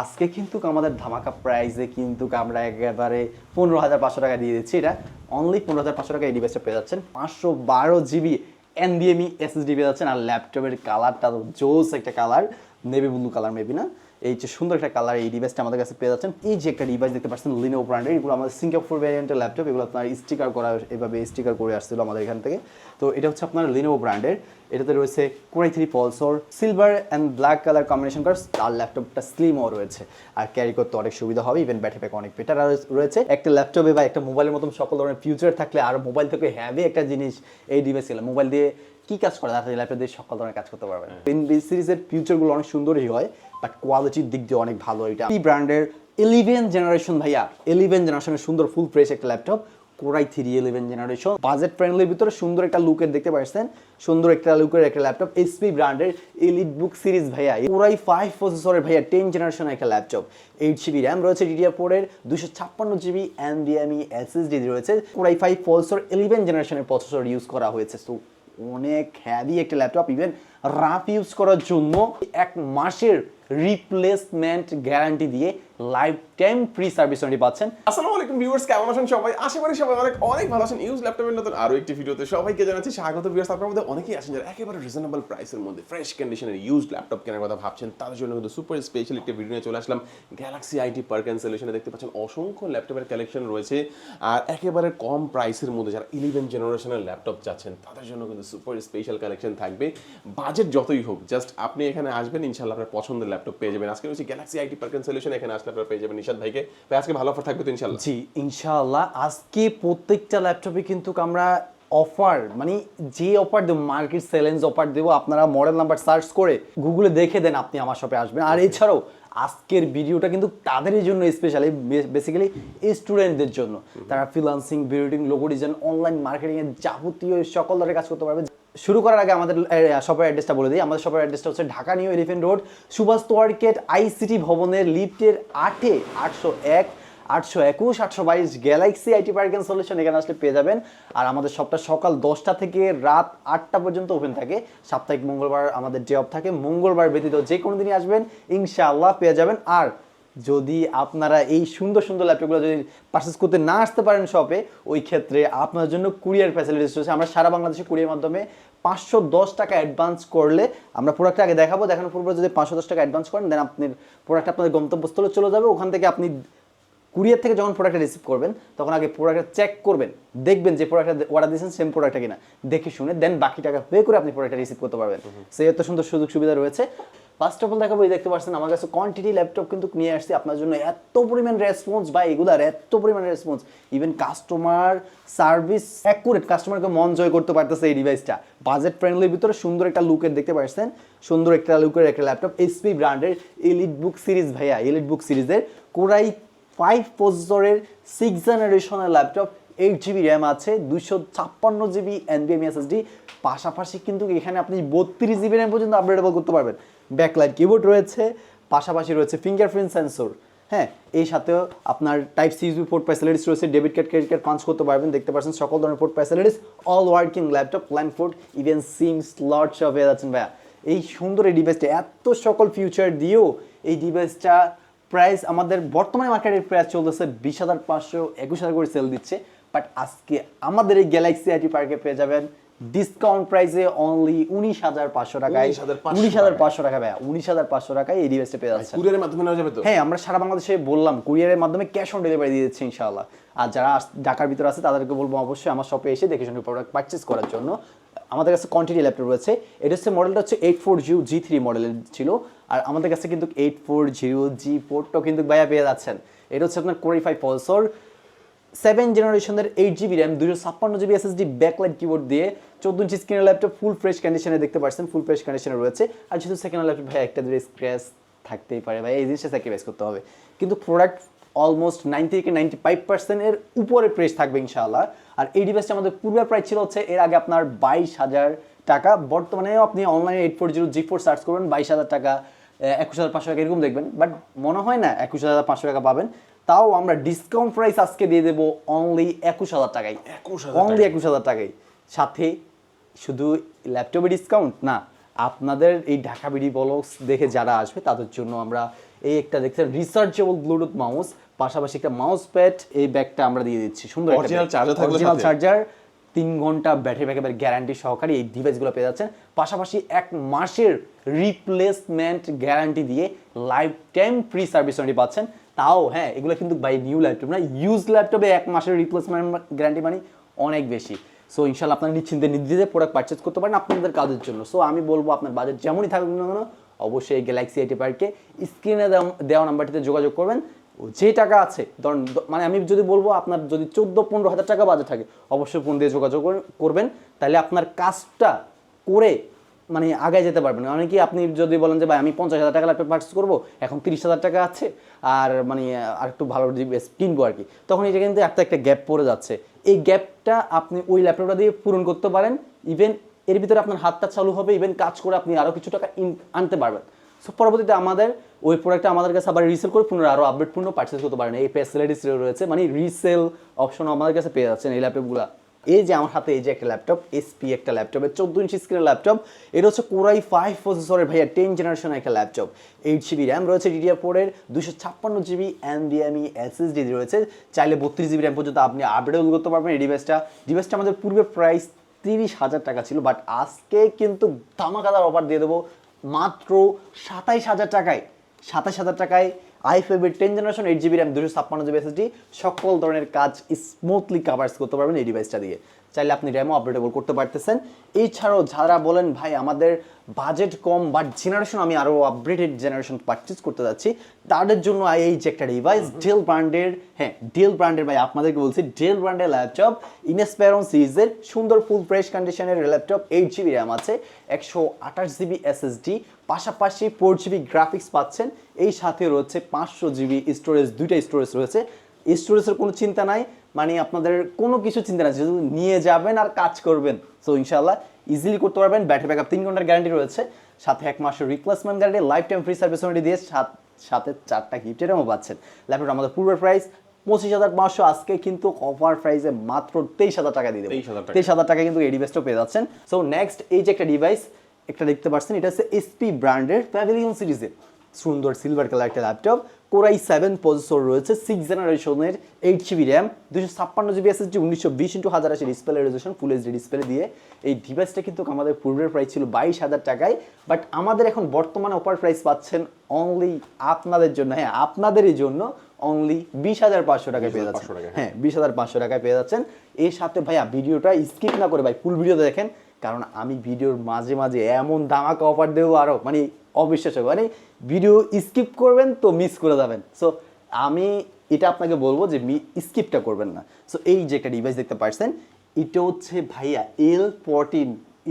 আজকে কিন্তু আমাদের ধামাকা প্রাইসে কিন্তু আমরা একেবারে পনেরো হাজার পাঁচশো টাকা দিয়ে দিচ্ছি। এটা অনলি পনেরো হাজার পাঁচশো টাকা এই ডিভাইসটা পেয়ে যাচ্ছেন। পাঁচশো বারো জিবি এনডিএমই এসএসডি পেয়ে যাচ্ছেন। আর ল্যাপটপের কালারটা জোস একটা colour navy blue colour maybe না? এই যে সুন্দর একটা কালার এই ডিভাইসটা আমাদের কাছে পেয়ে যাচ্ছেন। এই যে একটা ডিভাইস দেখতে পাচ্ছেন লিনো ব্র্যান্ডের এগুলো আমাদের সিঙ্গাপুর ভ্যারিয়েন্টের ল্যাপটপ এগুলো আপনার স্টিকার করা, এভাবে স্টিকার করে আসছিল আমাদের এখান থেকে। তো এটা হচ্ছে আপনার লিনো ব্র্যান্ডের এটাতে রয়েছে core i three processor silver and black colour combination করা আর ল্যাপটপটা স্লিমও রয়েছে। আর ক্যারি করতে অনেক সুবিধা হবে ইভেন ব্যাটারি ব্যাক অনেক বেটার রয়েছে। একটা ল্যাপটপে বা একটা মোবাইলের মতন সকল ধরনের ফিউচার থাকলে আর মোবাইল থেকে হ্যাভি একটা জিনিস এই ডিভাইস মোবাইল দিয়ে কি কাজ করে? তাড়াতাড়ি ল্যাপটপ দিয়ে সকল ধরনের কাজ করতে পারবেন। বি সিরিজের ফিউচারগুলো অনেক সুন্দরই হয়। বাট কোয়ালিটির দিক দিয়ে অনেক ভালো এটা। এই ব্র্যান্ডের ইলেভেন জেনারেশন ভাইয়া ইলেভেন জেনারেশনের সুন্দর ফুল ফ্রেশ একটা laptop core i three eleven generation budget ফ্রেন্ডলির ভিতরে সুন্দর একটা লুকের দেখতে পাচ্ছেন, সুন্দর একটা লুকের একটা ল্যাপটপ এসপি ব্র্যান্ডের এলিট বুক সিরিজ ভাইয়া কোরাই ফাইভ প্রসেসরের ভাইয়া টেন জেনারেশন একটা ল্যাপটপ এইট জিবি র্যাম রয়েছে ডিডিআর ফোরের দুশো ছাপ্পান্ন জিবি এনভিএমই এসএসডি রয়েছে core i five processor eleven জেনারেশনের প্রসেসর ইউজ করা হয়েছে। সো অনেক হ্যাভি একটা ল্যাপটপ ইভেন রাফ ইউজ করার জন্য এক মাসের রিপ্লেসমেন্ট গ্যারান্টি দিয়ে life time free service warranty পাচ্ছেন। আসসালামু আলাইকুম ভিউয়ার্স কেমন আছেন সবাই? আশা করি সবাই অনেক অনেক ভালো আছেন। ইউজ ল্যাপটপের নতুন আরও একটি ভিডিওতে সবাইকে জানাচ্ছি স্বাগত ভিউয়ার্স আপনার মধ্যে অনেকেই আছেন যারা একেবারে রিজনেবল প্রাইসের মধ্যে ফ্রেশ কন্ডিশনের ইউজ ল্যাপটপ কেনার কথা ভাবছেন। তাদের জন্য কিন্তু সুপার স্পেশাল একটি ভিডিও নিয়ে চলে আসলাম। গ্যালাক্সি আইটি পার্ক অ্যান্ড সলিউশনে দেখতে পাচ্ছেন অসংখ্য ল্যাপটপের কালেকশন রয়েছে। আর একেবারে কম প্রাইসের মধ্যে যারা ইলেভেন জেনারেশনের ল্যাপটপ চাচ্ছেন, তাদের জন্য কিন্তু সুপার স্পেশাল কালেকশন থাকবে। বাজেট যতই হোক জাস্ট আপনি এখানে আসবেন ইনশাল্লাহ আপনার পছন্দের ল্যাপটপ পেয়ে যাবেন। আজকে হচ্ছে Galaxy IT Park and Solution এখানে আসলে আপনারা পেয়ে যাবেন নিশাদ ভাইকে। ভাই আজকে ভালো অফার থাকবে তো ইনশাল্লাহ জি ইনশাআল্লাহ। আজকে প্রত্যেকটা ল্যাপটপে কিন্তু আমরা অফার মানে যে অফার দেবো মার্কেট চ্যালেঞ্জ অফার দেবো আপনারা মডেল নাম্বার সার্চ করে গুগলে দেখে দেন আপনি আমার শপে আসবেন। আর এছাড়াও আজকের ভিডিওটা কিন্তু তাদেরই জন্য স্পেশালি বেসিক্যালি স্টুডেন্টদের জন্য। তারা freelancing building logo design online marketing এর যাবতীয় সকল ধরনের কাজ করতে পারবে। শুরু করার আগে আমাদের শপের অ্যাড্রেসটা বলে দিই। আমাদের শপের অ্যাড্রেসটা হচ্ছে Dhaka New Elephant Road, Subhash তোয়ার্কেট ICT ভবনের লিফটের আটে আটশো এক, আটশো একুশ, আটশো বাইশ Galaxy IT Park and Solution এখানে আসলে পেয়ে যাবেন। আর আমাদের সবটা সকাল দশটা থেকে রাত আটটা পর্যন্ত ওপেন থাকে। সাপ্তাহিক মঙ্গলবার আমাদের ডে অফ থাকে। মঙ্গলবার ব্যতীত যে কোনো দিনই আসবেন, ইনশাআল্লাহ পেয়ে যাবেন। আর যদি আপনারা এই সুন্দর সুন্দর ল্যাপটপগুলো যদি পারচেস করতে না আসতে পারেন শপে ওই ক্ষেত্রে আপনার জন্য কুরিয়ার ফ্যাসিলিটিস রয়েছে। আমরা সারা বাংলাদেশে কুরিয়ার মাধ্যমে পাঁচশো দশ টাকা অ্যাডভান্স করলে আমরা প্রোডাক্টটা আগে দেখাবো। দেখানোর পূর্বে যদি পাঁচশো দশ টাকা অ্যাডভান্স করেন দেন আপনার প্রোডাক্ট আপনাদের গন্তব্যস্থলে চলে যাবে। ওখান থেকে আপনি কুরিয়ার থেকে যখন প্রোডাক্টটা রিসিভ করবেন তখন আগে প্রোডাক্টটা চেক করবেন। দেখবেন যে প্রোডাক্টটা অর্ডার দিয়েছেন সেম প্রোডাক্টটা কিনা। দেখে শুনে দেন বাকি টাকা পে করে আপনি প্রোডাক্টটা রিসিভ করতে পারবেন। সেই এত সুন্দর সুযোগ সুবিধা রয়েছে। ফার্স্ট অফ অল দেখাবো এই দেখতে পাচ্ছেন আমার কাছে কোয়ান্টিটি ল্যাপটপ কিন্তু নিয়ে আসছি। আপনার জন্য এত পরিমাণ রেসপন্স বা এগুলার এত পরিমাণ response even customer service accurate কাস্টমারকে মন জয় করতে পারতেছে এই ডিভাইসটা বাজেট ফ্রেন্ডলির ভিতরে সুন্দর একটা লুকের দেখতে পাচ্ছেন। সুন্দর একটা লুকের একটা ল্যাপটপ এসপি ব্র্যান্ডের এলিট বুক সিরিজ ভাইয়া এলিট বুক সিরিজের কোরাই ফাইভ প্রসেসরের সিক্স জেনারেশনের ল্যাপটপ এইট জিবি র্যাম আছে, দুইশো ছাপ্পান্ন জিবি এনবিএম এসএসডি পাশাপাশি কিন্তু এখানে আপনি বত্রিশ জিবি র্যাম পর্যন্ত আপগ্রেডেবল করতে পারবেন। ব্যাকলাইট কিবোর্ড রয়েছে, পাশাপাশি রয়েছে ফিঙ্গারপ্রিন্ট সেন্সর হ্যাঁ? এই সাথেও আপনার type C USB port facilities রয়েছে debit card credit card punch করতে পারবেন, দেখতে পাচ্ছেন সকল ধরনের port facilities all working laptop plan ফুড ইভেন সিম স্লট সব পেয়ে যাচ্ছেন ভাইয়া। এই সুন্দর এই ডিভাইসটা এত সকল ফিউচার দিয়েও এই ডিভাইসটা প্রাইস আমাদের বর্তমানে মার্কেটের প্রাইস চলতেছে বিশ হাজার পাঁচশো একুশ হাজার করে সেল দিচ্ছে। বাট আজকে আমাদের এই গ্যালাক্সি আইটি পার্কে পেয়ে যাবেন ডিসকাউন্ট প্রাইসে অনলি উনিশ হাজার পাঁচশো টাকায়। 19,500 উনিশ হাজার পাঁচশো টাকা ভাইয়া উনিশ হাজার পাঁচশো টাকায় এই ডিভাইসটা পেয়ে যাচ্ছে। কুরিয়ারের মাধ্যমে নেওয়া যাবে তো? হ্যাঁ আমরা সারা বাংলাদেশে বললাম কুরিয়ারের মাধ্যমে ক্যাশ অন ডেলিভারি দিয়ে দিচ্ছি ইনশাআল্লাহ। আর যারা ঢাকার ভিতরে আছে তাদেরকে বলব অবশ্যই আমার শপে এসে দেখে শুনে প্রোডাক্ট পারচেস করার জন্য আমাদের কাছে কোয়ান্টিটি ল্যাপটপ রয়েছে। এটা হচ্ছে মডেলটা হচ্ছে eight four zero G three মডেলের ছিল। আর আমাদের কাছে কিন্তু এইট ফোর জিরো জি ফোরটাও কিন্তু ভাইয়া পেয়ে যাচ্ছেন। এটা হচ্ছে আপনার core i five processor seven জেনারেশনের এইট জিবি র্যাম দুশো ছাপ্পান্ন জিবি এসএসডি ব্যাকলাইট কিবোর্ড দিয়ে চোদ্দ ইঞ্চি স্ক্রিনের ল্যাপটপ ফুল ফ্রেশ কন্ডিশনে দেখতে পাচ্ছেন ফুল ফ্রেশ কন্ডিশনে রয়েছে। আর যেহেতু সেকেন্ড ল্যাপটপ ভাই একটা দুটো স্ক্র্যাচ থাকতেই পারে ভাই এই জিনিসটা স্যাক্রিফাইস করতে হবে। কিন্তু প্রোডাক্ট অলমোস্ট নাইনটি থেকে নাইনটি ফাইভ পার্সেন্টের উপরে প্রেস থাকবে ইনশাআল্লাহ। আর এই ডিভাইসটা আমাদের পূর্বের প্রাইস ছিল হচ্ছে এর আগে আপনার বাইশ হাজার টাকা। বর্তমানে আপনি অনলাইনে eight four zero G four search করবেন বাইশ হাজার টাকা একুশ হাজার পাঁচশো টাকা এরকম দেখবেন। বাট মনে হয় না একুশ হাজার পাঁচশো টাকা পাবেন। তাও আমরা ডিসকাউন্ট প্রাইস আজকে দিয়ে দেবো অনলি একুশ হাজার টাকায়। 21,000 অনলি একুশ হাজার টাকায়। সাথে শুধু ল্যাপটপে ডিসকাউন্ট না আপনাদের এই ঢাকা বিডি বলক্স দেখে যারা আসবে তাদের জন্য আমরা এই একটা দেখছেন রিসার্চেবল ব্লুটুথ মাউস পাশাপাশি একটা মাউস প্যাড এই ব্যাগটা আমরা দিয়ে দিচ্ছি। সুন্দর Original charger থাকবে অরিজিনাল চার্জার তিন ঘণ্টা ব্যাটারি ব্যাকআপের গ্যারান্টি সহকারে এই ডিভাইসগুলো পেয়ে যাচ্ছেন। পাশাপাশি এক মাসের রিপ্লেসমেন্ট গ্যারান্টি দিয়ে life time free service warranty পাচ্ছেন। তাও হ্যাঁ এগুলো কিন্তু বাই নিউ ল্যাপটপ না। ইউজ ল্যাপটপে এক মাসের রিপ্লেসমেন্ট গ্যারান্টি মানে অনেক বেশি। সো ইনশাল্লাহ আপনারা নিশ্চিন্তে নির্দ্বিধে প্রোডাক্ট পারচেস করতে পারেন আপনাদের কাজের জন্য। সো আমি বলব আপনার বাজেট যেমনই থাকুক না কেন অবশ্যই গ্যালাক্সি এইটি পার্কে স্ক্রিনে দেওয়া নাম্বারটিতে যোগাযোগ করবেন। যে টাকা আছে, ধরুন মানে আমি যদি বলব আপনার যদি চোদ্দ, পনেরো হাজার টাকা বাজে থাকে, অবশ্যই ফোন দিয়ে যোগাযোগ করবেন। তাহলে আপনার কাজটা করে মানে আগে যেতে পারবেন। মানে কি আপনি যদি বলেন যে, ভাই, আমি পঞ্চাশ হাজার টাকা ল্যাপটপ পার্চেস করব, এখন তিরিশ হাজার টাকা আছে, আর মানে আর একটু ভালো কিনবো আর কি। তখন এটা কিন্তু একটা একটা গ্যাপ পড়ে যাচ্ছে। এই গ্যাপটা আপনি ওই ল্যাপটপটা দিয়ে পূরণ করতে পারেন। ইভেন এর ভিতরে আপনার হাতটা চালু হবে ইভেন কাজ করে আপনি আরও কিছু টাকা আনতে পারবেন। সো পরবর্তীতে আমাদের ওই প্রোডাক্টটা আমাদের কাছে আবার রিসেল করে পুনরায় আরও আপডেট পূর্ণ পার্চেস করতে পারেন। এই ফ্যাসিলিটিস রয়েছে মানে রিসেল অপশন আমাদের কাছে পেয়ে যাচ্ছেন এই ল্যাপটপগুলো এই যে আমার হাতে এই যে একটা ল্যাপটপ এসপি একটা ল্যাপটপের চোদ্দ ইঞ্চি স্ক্রিনের ল্যাপটপ এটা হচ্ছে কোরাই ফাইভ প্রসেসরের ভাইয়া টেন জেনারেশন একটা ল্যাপটপ এইট জিবি র্যাম রয়েছে ডিডিআর ফোরের দুশো ছাপ্পান্ন জিবি এনডিএমই এসএসডি রয়েছে। চাইলে বত্রিশ জিবি র্যাম পর্যন্ত আপনি আপডেট করতে পারবেন এই ডিভাইসটা ডিভাইসটা আমাদের পূর্বে প্রাইস তিরিশ হাজার টাকা ছিল বাট আজকে কিন্তু ধামাকাদার অফার দিয়ে দেবো। মাত্র সাতাইশ হাজার টাকায় সাতাশ হাজার টাকায় আই ফাইভের ten generation eight GB RAM দুশো ছাপ্পান্ন জিবি এসএসডি সকল ধরনের কাজ স্মুথলি কাভার্স করতে পারবেন এই ডিভাইসটা দিয়ে। চাইলে আপনি র্যামও আপডেটেবল করতে পারতেছেন। এছাড়াও যারা বলেন ভাই আমাদের বাজেট কম বাট জেনারেশন আমি আরও আপগ্রেডেড জেনারেশন পারচেজ করতে যাচ্ছি তাদের জন্য এই যে একটা ডিভাইস ডেল ব্র্যান্ডের হ্যাঁ ডেল ব্র্যান্ডের ভাই আপনাদেরকে বলছি ডেল ব্র্যান্ডের ল্যাপটপ ইনস্প্যারন সিরিজের সুন্দর ফুল ফ্রেশ কন্ডিশনের ল্যাপটপ এইট জিবি র্যাম আছে একশো আঠাশ জিবি এসএসডি পাশাপাশি ফোর জিবি গ্রাফিক্স পাচ্ছেন এই সাথে রয়েছে পাঁচশো জিবি স্টোরেজ দুইটা স্টোরেজ রয়েছে। স্টোরেজের কোনো চিন্তা নাই মানে আপনাদের কোনো কিছু চিন্তা নাই শুধু নিয়ে যাবেন আর কাজ করবেন। সো ইনশাল্লাহ ইজিলি করতে পারবেন ব্যাটারি ব্যাকআপ তিন ঘণ্টার গ্যারান্টি রয়েছে সাথে এক মাসের replacement guarantee life time free service warranty দিয়ে সাত সাথে চারটা গিফটেরও পাচ্ছেন। ল্যাপটপ আমাদের পূর্বের প্রাইস পঁচিশ হাজার পাঁচশো আজকে কিন্তু অফার প্রাইসে মাত্র তেইশ হাজার টাকা দিয়ে দেবো। 23,000 টাকা। তেইশ হাজার টাকা কিন্তু এই ডিভাইসটাও পেয়ে যাচ্ছেন। সো নেক্সট এই যে একটা ডিভাইস একটা দেখতে পাচ্ছেন এটা হচ্ছে এসপি ব্র্যান্ডের প্যাভিলিয়ন সিরিজের সুন্দর সিলভার কালার একটা laptop core i seven processor রয়েছে সিক্স জেনারেশনের এইট জিবি র্যাম দুশো ছাপ্পান্ন জিবি এসএসডি উনিশশো বিশ ইন্টু হাজার আশি display resolution full HD display দিয়ে। এই ডিভাইসটা কিন্তু আমাদের পূর্বের প্রাইস ছিল বাইশ হাজার টাকায় বাট আমাদের এখন বর্তমানে অফার প্রাইস পাচ্ছেন অনলি আপনাদের জন্য হ্যাঁ আপনাদেরই জন্য অনলি বিশ হাজার পাঁচশো টাকায় পেয়ে যাচ্ছেন। হ্যাঁ বিশ হাজার পাঁচশো টাকায় পেয়ে যাচ্ছেন। এর সাথে ভাইয়া ভিডিওটা স্কিপ না করে ভাই ফুল ভিডিও দেখেন কারণ আমি ভিডিওর মাঝে মাঝে এমন দামাকা অফার দেবো আরও মানে অবিশ্বাস্য। মানে ভিডিও স্কিপ করবেন তো মিস করে যাবেন। সো আমি এটা আপনাকে বলব যে স্কিপটা করবেন না। সো এই যে একটা ডিভাইস দেখতে পাচ্ছেন এটা হচ্ছে ভাইয়া এল ফোরটিন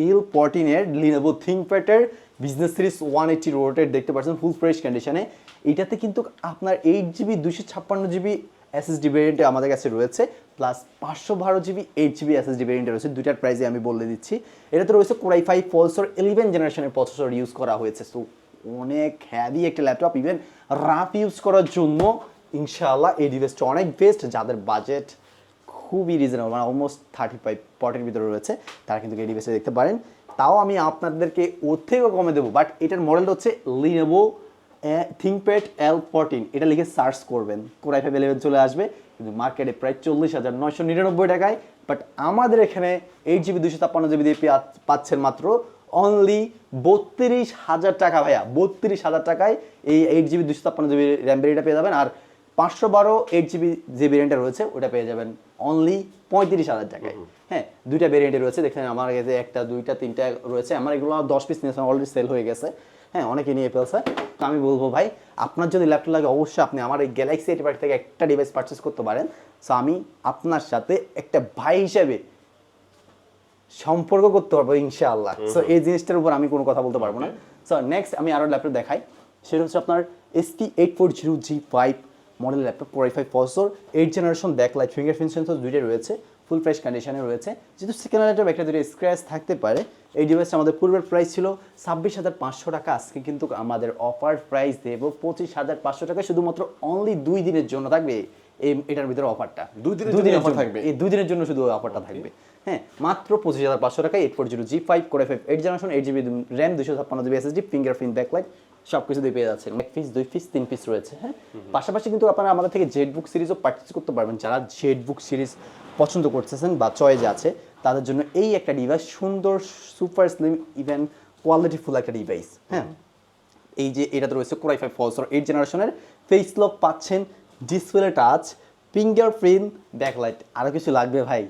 এল ফোরটিনের Lenovo থিঙ্কপ্যাডের business series one eighty rotated দেখতে পাচ্ছেন ফুল ফ্রেশ কন্ডিশনে এটাতে কিন্তু আপনার এইট জিবি দুশো ছাপ্পান্ন জিবি এসএসডি ভেরিয়েন্টে আমাদের কাছে রয়েছে। প্লাস পাঁচশো বারো জিবি, এইট জিবি এসএসডি ভেরিয়েন্টে রয়েছে। দুইটার প্রাইসে আমি বলে দিচ্ছি। এটাতে রয়েছে core i five processor eleven জেনারেশনের প্রসেসর ইউজ করা হয়েছে। সো অনেক হ্যাভি একটা ল্যাপটপ ইভেন রাফ ইউজ করার জন্য ইনশাআল্লাহ এই ডিভাইসটা অনেক বেস্ট যাদের বাজেট খুবই রিজনেবল মানে অলমোস্ট থার্টি ফাইভ পটের ভিতরে রয়েছে, তারা কিন্তু এই ডিভাইসে দেখতে পারেন। তাও আমি আপনাদেরকে ওর থেকেও কমে দেবো বাট এটার মডেলটা হচ্ছে লিনেভো থিঙ্কপ্যাড এল ফোরটিন এটা লিখে সার্চ করবেন। কোরাই ফাইভ ইলেভেন চলে আসবে। কিন্তু মার্কেটে প্রায় চল্লিশ হাজার নয়শো নিরানব্বই টাকায় বাট আমাদের এখানে এইট জিবি দুশো ছাপ্পান্ন জিবি দিয়ে পাচ্ছেন মাত্র অনলি বত্রিশ হাজার টাকা ভাইয়া। বত্রিশ হাজার টাকায় এই এইট জিবি দুশো ছাপ্পান্ন জিবি র্যাম ভেরিয়েন্টটা পেয়ে যাবেন আর পাঁচশো বারো এইট জিবি যে ভেরিয়েন্টটা রয়েছে ওটা পেয়ে যাবেন অনলি পঁয়ত্রিশ হাজার টাকায়। হ্যাঁ দুইটা ভেরিয়েন্টে রয়েছে দেখেন আমার কাছে একটা দুইটা তিনটা রয়েছে আমার এগুলো দশ পিস নিয়েছে অলরেডি সেল হয়ে গেছে। হ্যাঁ অনেকে নিয়ে ফেলছে। তো আমি বলব ভাই আপনার যদি ল্যাপটপ লাগে অবশ্যই আপনি আমার এই গ্যালাক্সি এইট থেকে একটা ডিভাইস পারচেস করতে পারেন। সো আমি আপনার সাথে একটা ভাই হিসেবে সম্পর্ক করতে পারব ইনশাআল্লাহ। সো এই জিনিসটার উপর আমি কোনো কথা বলতে পারব না। সো নেক্সট আমি আরও ল্যাপটপ দেখাই। সেটা হচ্ছে আপনার ST eight four zero G five model laptop core i five processor eight generation backlight fingerprint sensor দুইটাই রয়েছে। ফুল ফ্রেশ কন্ডিশনে রয়েছে। যেহেতু সেকেন্ড ল্যাপটপ একটা দুটো স্ক্র্যাচ থাকতে পারে এই ডিভাইসটা আমাদের পূর্বের প্রাইস ছিল ছাব্বিশ হাজার পাঁচশো টাকা। আজকে কিন্তু আমাদের অফার প্রাইস দেব পঁচিশ হাজার পাঁচশো টাকা। শুধুমাত্র অনলি দুই দিনের জন্য থাকবে এই এটার ভিতরে অফারটা দুই দিনের offer থাকবে? এই দুই দিনের জন্য শুধু অফারটা থাকবে। হ্যাঁ মাত্র পঁচিশ হাজার পাঁচশো টাকা eight four zero G five করে five eight generation eight GB RAM দুশো ছাপ্পান্ন জিবি এসএসডি ফিঙ্গারপ্রিন্ট ব্যাকলাইট সব কিছু দিয়ে পেয়ে যাচ্ছেন। এক পিস দুই পিস তিন পিস রয়েছে হ্যাঁ? পাশাপাশি কিন্তু আপনারা আমাদের থেকে জেড বুক সিরিজও পার্চেস করতে পারবেন। যারা জেড বুক সিরিজ পছন্দ করতেছেন বা চয়েজে আছে, তাদের জন্য এই একটা ডিভাইস সুন্দর সুপার স্লিম ইভেন কোয়ালিটিফুল একটা ডিভাইস হ্যাঁ? এই যে এটাতে রয়েছে core i five processor eight জেনারেশনের ফেস লক পাচ্ছেন ডিসপ্লে টাচ ফিঙ্গারপ্রিন্ট ব্যাকলাইট আরও কিছু লাগবে ভাই।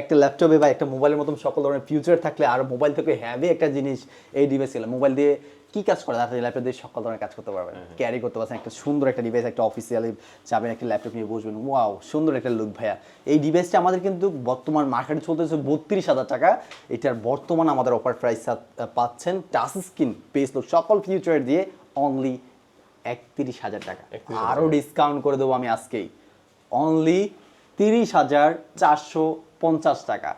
একটা ল্যাপটপে বা একটা মোবাইলের মতন সকল ধরনের ফিউচার থাকলে আর মোবাইল থেকে হ্যাভি একটা জিনিস এই ডিভাইস গেলে মোবাইল দিয়ে কি কাজ করে? তাড়াতাড়ি ল্যাপটপ দিয়ে সকল ধরনের কাজ করতে পারবেন। ক্যারি করতে পারছেন একটা সুন্দর একটা ডিভাইস একটা অফিসিয়ালি যাবেন একটা ল্যাপটপ নিয়ে বসবেন। ওয়াও সুন্দর একটা লুক ভাইয়া। এই ডিভাইসটা আমাদের কিন্তু বর্তমান মার্কেটে চলতেছে বত্রিশ হাজার টাকা। এটার বর্তমান আমাদের অফার প্রাইস পাচ্ছেন টাচ স্ক্রিন পেস লুক সকল ফিউচার দিয়ে অনলি একত্রিশ হাজার টাকা। 31,000 আরও ডিসকাউন্ট করে দেবো আমি আজকেই। অনলি তিরিশ হাজার চারশো পঞ্চাশ টাকা।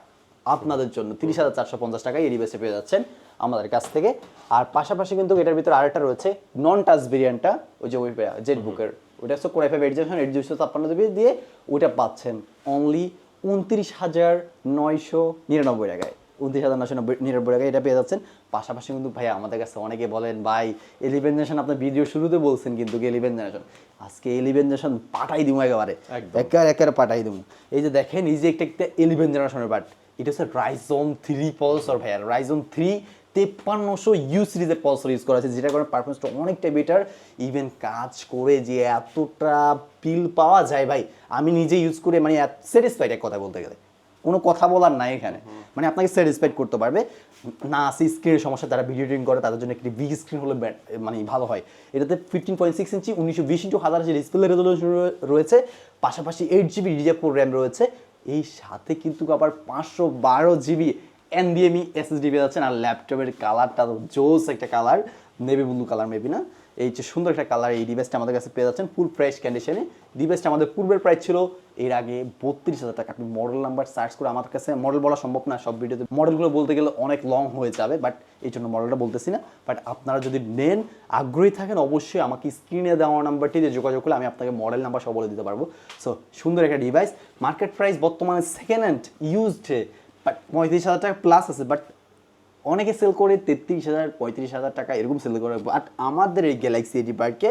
আপনাদের জন্য তিরিশ হাজার চারশো পঞ্চাশ টাকা এই ডিভাইসে পেয়ে যাচ্ছেন। আমাদের কাছ থেকে। আর পাশাপাশি কিন্তু এটার ভিতরে আরেকটা রয়েছে নন টাচ ভেরিয়েন্টটা ওই যে ওই জেট বুকের। ওইটা হচ্ছে core i five eight generation eight দুইশো ছাপ্পান্ন জিবি দিয়ে ওইটা পাচ্ছেন অনলি উনত্রিশ হাজার নয়শো নিরানব্বই টাকায়। উনত্রিশ হাজার নশো নব্বই নিরানব্বই টাকায় এটা পেয়ে যাচ্ছেন। পাশাপাশি কিন্তু ভাই আমাদের কাছে অনেকে বলেন ভাই এলিভেন জেনারেশন আপনার ভিডিও শুরুতে বলছেন কিন্তু এলিভেন জেনারেশন আজকে এলিভেন জেনারেশন পাঠাই দিব একেবারে। একেবারে একেবারে পাঠাই দিব এই যে দেখেন এই যে একটা একটা এলিভেন জেনারেশনের বাট এটা হচ্ছে রাইজন থ্রি পলসর ভাইয়া। রাইজন থ্রি তেপ্পান্নশো ইউ সিরিজের পলসর ইউজ করা আছে যেটা কারণে পারফরমেন্সটা অনেকটা বেটার ইভেন কাজ করে যে এতটা পিল পাওয়া যায় ভাই, আমি নিজে ইউজ করে মানে স্যাটিসফাইড এক কথা বলতে গেলে। কোনো কথা বলার নাই এখানে। মানে আপনাকে স্যাটিসফাইড করতে পারবে। না আসি স্ক্রিনের সমস্যা, তারা ভিডিও এডিটিং করে, তাদের জন্য একটি বিগ স্ক্রিন হলে মানে ভালো হয়। এটাতে ফিফটিন পয়েন্ট সিক্স ইঞ্চি উনিশশো বিশ ইন্টু হাজার ডিসপ্লে রেজলিউশন রয়েছে, পাশাপাশি এইট জিবি ডিজাপুর র্যাম রয়েছে। এই সাথে কিন্তু আবার পাঁচশো বারো জিবি এনবিএমই এসএসডি পেয়ে যাচ্ছেন আর ল্যাপটপের কালারটা তো জোস একটা colour. Navy blue colour maybe না? এই যে সুন্দর একটা কালার এই ডিভাইসটা আমাদের কাছে পেয়ে যাচ্ছেন ফুল ফ্রেশ কন্ডিশনে ডিভাইসটা আমাদের পূর্বের প্রাইস ছিল, এর আগে বত্রিশ হাজার টাকা। আপনি মডেল নাম্বার সার্চ করে আমাদের কাছে মডেল বলা সম্ভব না, সব ভিডিওতে মডেলগুলো বলতে গেলে অনেক লং হয়ে যাবে বাট এই জন্য মডেলটা বলতেছি না। বাট আপনারা যদি নেন, আগ্রহী থাকেন, অবশ্যই আমাকে স্ক্রিনে দেওয়া নাম্বারটিতে যোগাযোগ করলে আমি আপনাকে মডেল নাম্বার সব বলে দিতে পারব। সো সুন্দর একটা ডিভাইস মার্কেট প্রাইস বর্তমানে সেকেন্ড হ্যান্ড ইউজড বাট পঁয়ত্রিশ হাজার টাকা প্লাস আছে বাট অনেকে সেল করে তেত্রিশ হাজার, পঁয়ত্রিশ হাজার টাকা এরকম সেল করে। বাট আমাদের এই গ্যালাক্সি এইটি বাইককে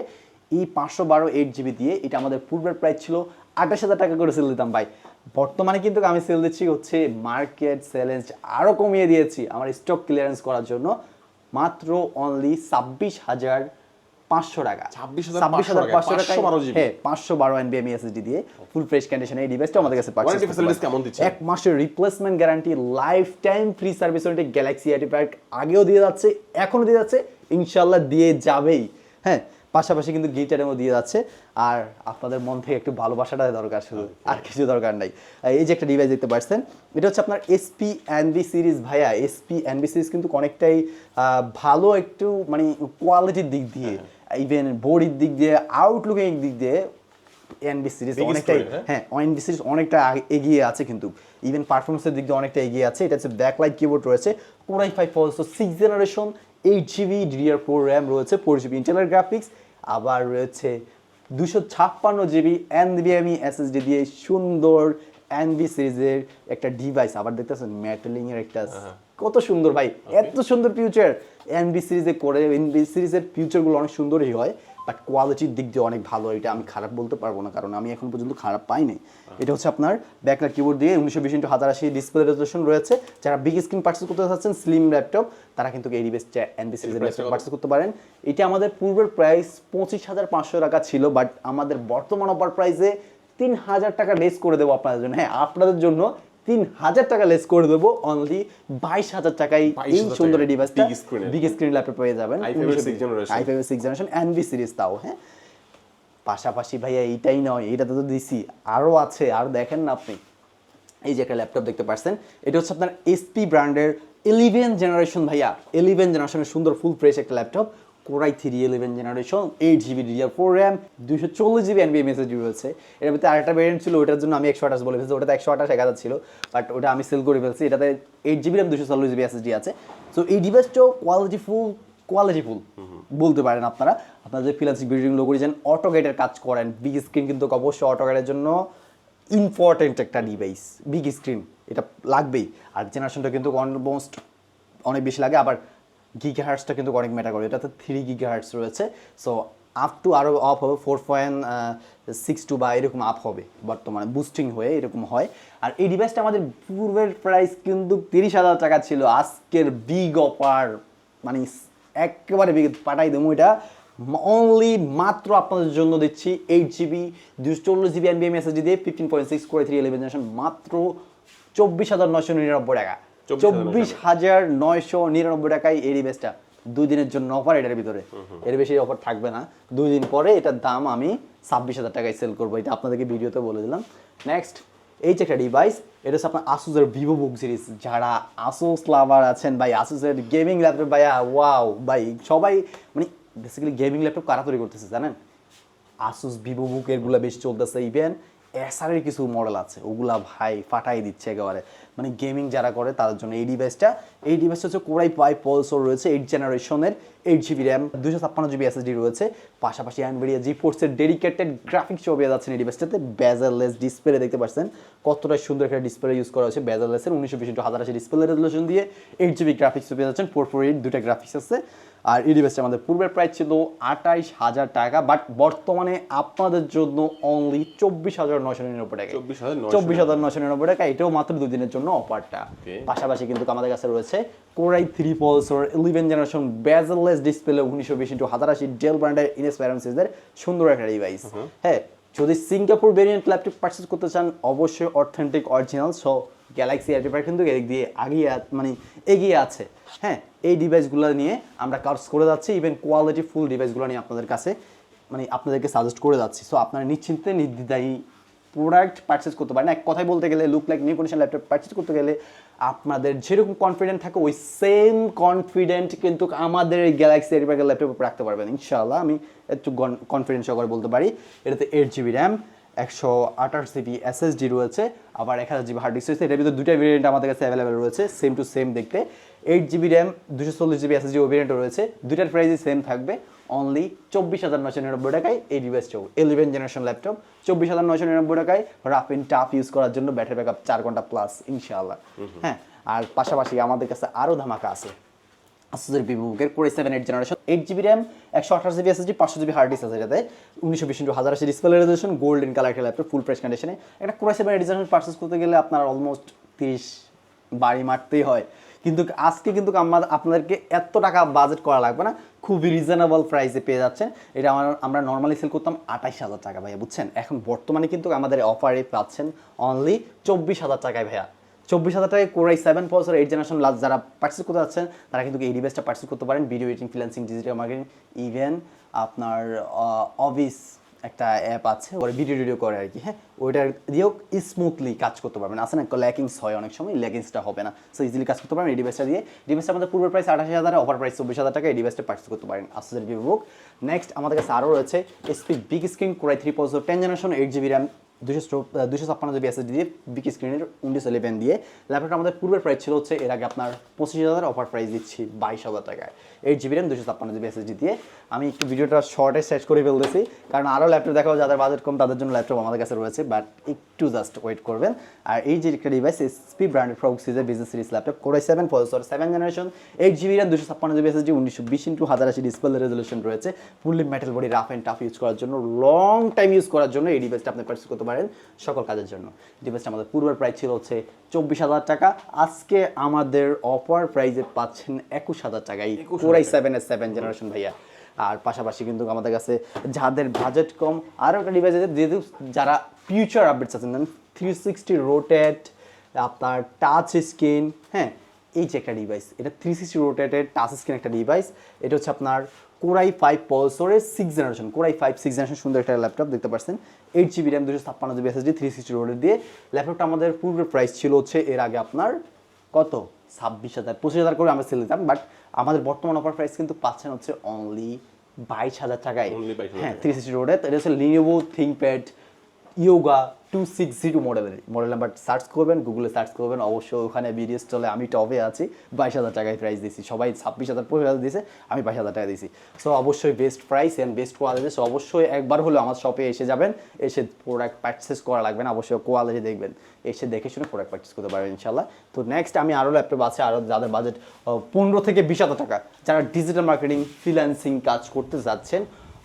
এই পাঁচশো বারো এইট জিবি দিয়ে এটা আমাদের পূর্বের প্রাইস ছিল আঠাশ হাজার টাকা করে সেল দিতাম ভাই। বর্তমানে কিন্তু আমি সেল দিচ্ছি হচ্ছে মার্কেট চ্যালেঞ্জ আরও কমিয়ে দিয়েছি আমার স্টক ক্লিয়ারেন্স করার জন্য। মাত্র অনলি ছাব্বিশ হাজার পাঁচশো টাকা। ছাব্বিশ হাজার পাঁচশো টাকা হ্যাঁ পাঁচশো বারো এসএসডি দিয়ে ফুল ফ্রেশ কন্ডিশনে এই ডিভাইসটা আমাদের কাছে? এক মাসের replacement guarantee life time free service warranty Galaxy IT Park আগেও দিয়ে যাচ্ছে এখনও দিয়ে যাচ্ছে ইনশাল্লাহ দিয়ে যাবেই। হ্যাঁ পাশাপাশি কিন্তু গিটারেও দিয়ে যাচ্ছে। আর আপনাদের মন থেকে একটু ভালোবাসাটা দরকার শুধু আর কিছু দরকার নাই। এই যে একটা ডিভাইস দেখতে পাচ্ছেন এটা হচ্ছে আপনার এসপি এনবি সিরিজ ভাইয়া। এসপি এনবি সিরিজ কিন্তু অনেকটাই ভালো একটু মানে কোয়ালিটির দিক দিয়ে। ইভেন বডির দিক দিয়ে আউটলুকিং দিক দিয়ে এনবি সিরিজ অনেকটাই হ্যাঁ? হ্যাঁ ওএনবি সিরিজ অনেকটা এগিয়ে আছে কিন্তু। ইভেন পারফরমেন্সের দিক দিয়ে অনেকটা এগিয়ে আছে। এটা হচ্ছে ব্যাকলাইট কিবোর্ড রয়েছে। Core i five also six generation eight GB DDR four RAM রয়েছে ফোর জিবি ইন্টারনাল গ্রাফিক্স আবার রয়েছে দুশো ছাপ্পান্ন জিবি এনবিএমই এসএসডি দিয়ে সুন্দর এনবি সিরিজের একটা ডিভাইস আবার দেখতেছেন মেটালিং এর একটা কত সুন্দর ভাই এত সুন্দর ফিউচার এনবি সিরিজে করে এনবি সিরিজের ফিউচারগুলো অনেক সুন্দরই হয় বাট কোয়ালিটির দিক দিয়ে অনেক ভালো এটা আমি খারাপ বলতে পারব না কারণ আমি এখন পর্যন্ত খারাপ পাইনি। এটা হচ্ছে আপনার ব্যাকলাইট কিবোর্ড দিয়ে উনিশশো বিশ ইন্টু হাজার আশি ডিসপ্লে রেজলিউশন রয়েছে। যারা বিগ স্ক্রিন পার্সেস করতে চাচ্ছেন স্লিম ল্যাপটপ তারা কিন্তু এই ডিভাইসটা এনবি সিরিজের ল্যাপটপ কত? পার্চেস করতে পারেন। এটা আমাদের পূর্বের প্রাইস পঁচিশ হাজার পাঁচশো টাকা ছিল বাট আমাদের বর্তমান অফার প্রাইসে তিন হাজার টাকা লেস করে দেবো আপনাদের জন্য। হ্যাঁ আপনাদের জন্য তিন হাজার টাকা লেস করে দেবো অনলি বাইশ হাজার টাকায় এই সুন্দর ডিভাইসটা। বিগ স্ক্রিন ল্যাপটপ পেয়ে যাবেন। i5 এর sixth generation। I five six generation Envy series তাও হ্যাঁ? পাশাপাশি ভাইয়া এইটাই নয় এটাতে তো দিছি আরও আছে আর দেখেন না আপনি। এই যে একটা ল্যাপটপ দেখতে পাচ্ছেন এটা হচ্ছে আপনার এসপি ব্র্যান্ডের ইলেভেন জেনারেশন ভাইয়া। ইলেভেন জেনারেশনের সুন্দর ফুল ফ্রেশ একটা laptop core i three eleven generation eight GB DDR four RAM দুশো চল্লিশ জিবি এনবি এমএসএসডি রয়েছে। এর ভিতরে আরেকটা ভেরিয়েন্ট ছিল ওটার জন্য আমি একশো আঠাশ বলে ফেলছি, ওটাতে একশো আঠাশ, এক হাজার ছিল বাট ওটা আমি সেল করে ফেলছি। এটাতে এইট জিবি র্যাম দুশো চল্লিশ জিবি এসএসডি আছে। সো এই ডিভাইসটাও কোয়ালিটি ফুল কোয়ালিটি ফুল বলতে পারেন আপনারা। আপনারা যে ফিলান্সিং ভিডিওগুলো করেছেন অটো গেটের কাজ করেন বিগ স্ক্রিন কিন্তু অবশ্যই অটো গেটের জন্য ইম্পর্টেন্ট একটা ডিভাইস বিগ স্ক্রিন এটা লাগবেই। আর জেনারেশনটা কিন্তু অলমোস্ট অনেক বেশি লাগে, আবার গিগা হার্টসটা কিন্তু অনেক ম্যাটার করে। এটাতে থ্রি গিগা হার্টস রয়েছে সো আপ টু আরও অফ হবে ফোর পয়েন্ট সিক্স টু বা এরকম আপ হবে বর্তমানে বুস্টিং হয়ে এরকম হয়। আর এই ডিভাইসটা আমাদের পূর্বের প্রাইস কিন্তু তিরিশ হাজার টাকা ছিল আজকের বিগ অফার মানে একেবারে পাঠাই দেবো এটা। অনলি মাত্র আপনাদের জন্য দিচ্ছি এইট জিবি দুশো চল্লিশ জিবি এনবিএম এসএসডি দিয়ে ফিফটিন পয়েন্ট সিক্স করে থ্রি ইলেভেন মাত্র চব্বিশ হাজার নয়শো নিরানব্বই টাকা। 24,990 চব্বিশ হাজার। নয়শো নিরানব্বই টাকায় এই দুই দিনের জন্য অফার এটার ভিতরে। এর বেশি অফার থাকবে না। দুই দিন পরে এটার দাম আমি ছাব্বিশ হাজার টাকায় সেল করব। এটা আপনাদেরকে ভিডিওতে বলে দিলাম। নেক্সট এই যে একটা ডিভাইস এটা হচ্ছে আপনার আসুসের ভিভো বুক সিরিজ যারা আসুস লাভার আছেন ভাই আসুসের গেমিং ল্যাপটপ ভাইয়া ওয়াও ভাই সবাই মানে বেসিক্যালি গেমিং ল্যাপটপ কারা তৈরি করতেছে জানেন? আসুস ভিভো বুক এরগুলো বেশি চলতেছে ইভেন এসআরের কিছু মডেল আছে, ওগুলা ভাই ফাটাই দিচ্ছে একেবারে। মানে গেমিং যারা করে, তাদের জন্য এই ডিভাইসটা এই ডিভাইসটা হচ্ছে কোরাই পাই পলসর রয়েছে এইট জেনারেশনের এইট জিবি র্যাম দুশো ছাপ্পান্ন জিবি এসএসডি রয়েছে। পাশাপাশি অ্যানভেরিয়া জি ফোর্সের ডেডিকেটেড গ্রাফিক্স ছবি যাচ্ছেন এই ডিভাইসটাতে বেজারলেস ডিসপ্লে দেখতে পাচ্ছেন। কতটা সুন্দর একটা ডিসপ্লে ইউজ করা হয়েছে বেজারলেসের উনিশশো বিশ হাজার আশি ডিসপ্লে রেজলিউশন দিয়ে এইট জিবি গ্রাফিক্স ছবি যাচ্ছেন। ফোর ফোর এইট দুটা গ্রাফিক্স আছে। আর এই ডিভাইসটা আমাদের পূর্বের প্রাইস ছিল আঠাইশ হাজার টাকা বাট বর্তমানে আপনাদের জন্য অনলি চব্বিশ হাজার নশো নিরানব্বই টাকা। চব্বিশ হাজার নশো নিরানব্বই। টাকা এটাও মাত্র দুদিনের জন্য অফারটা পাশাপাশি কিন্তু আমাদের কাছে রয়েছে core i three processor eleven generation bezelless display উনিশশো বিশ ইন্টু হাজার আশি ডেল ব্র্যান্ডের ইনস্পায়ারন সুন্দর একটা ডিভাইস হ্যাঁ যদি সিঙ্গাপুর ভেরিয়েন্ট ল্যাপটপ পারচেস করতে চান অবশ্যই অথেন্টিক অরিজিনাল সো গ্যালাক্সি এয়ারটিপার কিন্তু এদিক দিয়ে আগিয়ে মানে এগিয়ে আছে। হ্যাঁ এই ডিভাইসগুলো নিয়ে আমরা কাজ করে যাচ্ছি ইভেন কোয়ালিটি ফুল ডিভাইসগুলো নিয়ে আপনাদের কাছে মানে আপনাদেরকে সাজেস্ট করে যাচ্ছি। সো আপনারা নিশ্চিন্তে নির্দ্বিধায়ী প্রোডাক্ট পারচেস করতে পারেন। এক কথায় বলতে গেলে look like new condition laptop purchase করতে গেলে, আপনাদের যেরকম কনফিডেন্ট থাকে, ওই সেম কনফিডেন্ট কিন্তু আমাদের এই গ্যালাক্সি এরিপাকের ল্যাপটপ রাখতে পারবেন। ইনশাআল্লাহ, আমি একটু কনফিডেন্স সহকারে বলতে পারি। এটাতে এইট জিবি র্যাম একশো আঠাশ জিবি এসএসডি রয়েছে আবার এক হাজার জিবি হার্ড ডিস্ক রয়েছে। এটার ভিতরে দুটা ভেরিয়েন্ট আমাদের কাছে অ্যাভেলেবেল রয়েছে সেম টু সেম দেখতে। এইট জিবি র্যাম দুশো চল্লিশ জিবি এসএসডি ও ভেরিয়েন্টও রয়েছে। দুটার প্রাইসই সেম থাকবে অনলি চব্বিশ হাজার নশো নিরানব্বই টাকায় এই ডিভাইসটাও ইলেভেন জেনারেশন ল্যাপটপ চব্বিশ হাজার নশো নিরানব্বই টাকায় রাফ ইন টাফ ইউজ করার জন্য ব্যাটারি ব্যাকআপ চার ঘণ্টা প্লাস ইনশাআল্লাহ। হ্যাঁ আর পাশাপাশি আমাদের কাছে আরও ধামাকা আছে। আসুসের ভিভোকের core seven eight generation eight GB RAM একশো আঠাশ জিবি এসএসডি পাঁচশো জিবি হার্ড ডিস্ক আছে এটাতে। উনিশশো বিশ ইন্টু হাজার আশি ডিসপ্লে রেজলিউশন গোল্ডেন কালার একটা ল্যাপটপ ফুল প্রেস কন্ডিশনে একটা core seven eight generation purchase করতে গেলে আপনার অলমোস্ট তিরিশ বাড়ি মারতেই হয়। কিন্তু আজকে কিন্তু আমরা আপনাদেরকে এত টাকা বাজেট করা লাগবে না। খুবই রিজনেবল প্রাইসে পেয়ে যাচ্ছেন। এটা আমার আমরা নর্মালি সেল করতাম আঠাইশ হাজার টাকা ভাইয়া, বুঝছেন? এখন বর্তমানে কিন্তু আমাদের অফারে পাচ্ছেন অনলি চব্বিশ হাজার টাকায় ভাইয়া। চব্বিশ হাজার টাকায় core i seven processor eight generation last যারা পার্চেস করতে যাচ্ছেন, তারা কিন্তু এই ডিভাইসটা পার্চেস করতে পারেন video editing freelancing digital marketing even আপনার অফিস একটা অ্যাপ আছে, ওরা ভিডিও ভিডিও করে আর কি হ্যাঁ? ওইটার দিয়েও স্মুথলি কাজ করতে পারবেন। আসলে না ল্যাকিংস হয় অনেক সময় ল্যাকিংসটা হবে না। সো ইজিলি কাজ করতে পারবেন, এই ডিভাইসটা দিয়ে। ডিভাইসটা আমাদের পূর্বের প্রাইস আঠাশ হাজার টাকা অফার প্রাইস চব্বিশ হাজার টাকা, এই ডিভাইসটা পার্চেস করতে পারেন। আসুসের ভিভোক নেক্সট আমাদের কাছে আরও রয়েছে SP big screen core i three processor ten generation eight GB RAM দুশো দুশো ছাপ্পান্ন দিয়ে বিগ স্ক্রিনের উনিশ ইলেভেন দিয়ে। ল্যাপটপটা আমাদের পূর্বের প্রাইস ছিল হচ্ছে এর আগে আপনার পঁচিশ হাজার অফার প্রাইস দিচ্ছি বাইশ হাজার টাকায়। এইট জিবি র্যাম দুশো ছাপ্পান্ন জিবি এসএসডি দিয়ে। আমি একটু ভিডিওটা শর্টে শেষ করে ফেলতেছি, কারণ আরও ল্যাপটপ দেখাবো, যাদের বাজেট কম, তাদের জন্য ল্যাপটপ আমাদের কাছে রয়েছে বাট একটু জাস্ট ওয়েট করবেন। আর এই যে একটা ডিভাইস এসপি ব্র্যান্ডেড ফ্রক সিজের business series laptop core i seven processor seven generation eight GB RAM দুশো ছাপ্পান্ন জিবি এসএসডি উনিশশো বিশ ইন্টু হাজার আশি ডিসপ্লে রেজলিউশন রয়েছে। Fully metal body rough and tough use করার জন্য লং টাইম ইউজ করার জন্য এই ডিভাইসটা আপনি পার্চেস করতে পারেন সকল কাজের জন্য। ডিভাইসটা আমাদের পূর্বের প্রাইস ছিল হচ্ছে চব্বিশ হাজার টাকা। আজকে আমাদের অফার প্রাইসে পাচ্ছেন একুশ হাজার টাকায় 21,000 কোরাই সেভেন এর সেভেন জেনারেশন ভাইয়া। আর পাশাপাশি কিন্তু আমাদের কাছে যাদের বাজেট কম আরও একটা ডিভাইস আছে যেহেতু যারা ফিউচার আপডেটস আছেন থ্রি সিক্সটি রোটেট আপনার টাচ স্ক্রিন হ্যাঁ এই যে একটা ডিভাইস এটা three sixty rotated touch screen একটা ডিভাইস এটা হচ্ছে আপনার core i five পলসরের six generation core i five six generation সুন্দর একটা ল্যাপটপ দেখতে পাচ্ছেন। এইট জিবি র্যাম দুশো ছাপ্পান্ন জিবি এসএসডি থ্রি সিক্সটি রোডের দিয়ে। ল্যাপটপটা আমাদের পূর্বের প্রাইস ছিল হচ্ছে এর আগে আপনার কত? ছাব্বিশ হাজার পঁচিশ হাজার করে আমরা সেল দিতাম বাট আমাদের বর্তমান অফার প্রাইস কিন্তু পাচ্ছেন হচ্ছে অনলি বাইশ হাজার টাকায়। Only 22,000 হ্যাঁ থ্রি সিক্সটি রোডে এটা হচ্ছে Lenovo ThinkPad Yoga two six zero মডেলের মডেল নাম্বার সার্চ করবেন গুগলে সার্চ করবেন, অবশ্যই ওখানে ভিডিও স্টলে আমি টপে আছি। বাইশ হাজার টাকায় প্রাইস দিয়েছি। সবাই ছাব্বিশ হাজার পঁচিশ হাজার দিয়েছে, আমি বাইশ হাজার টাকা দিয়েছি। সো অবশ্যই best price and best quality so অবশ্যই একবার হলেও আমার শপে এসে যাবেন, এসে প্রোডাক্ট পারচেস করা লাগবে না, অবশ্যই কোয়ালিটি দেখবেন। এসে দেখে শুনে প্রোডাক্ট পারচেস করতে পারবেন ইনশাল্লাহ তো নেক্সট আমি আরও ল্যাপটপ আছে আরও যাদের বাজেট পনেরো থেকে বিশ হাজার টাকা। যারা ডিজিটাল মার্কেটিং ফ্রিল্যান্সিং কাজ করতে যাচ্ছেন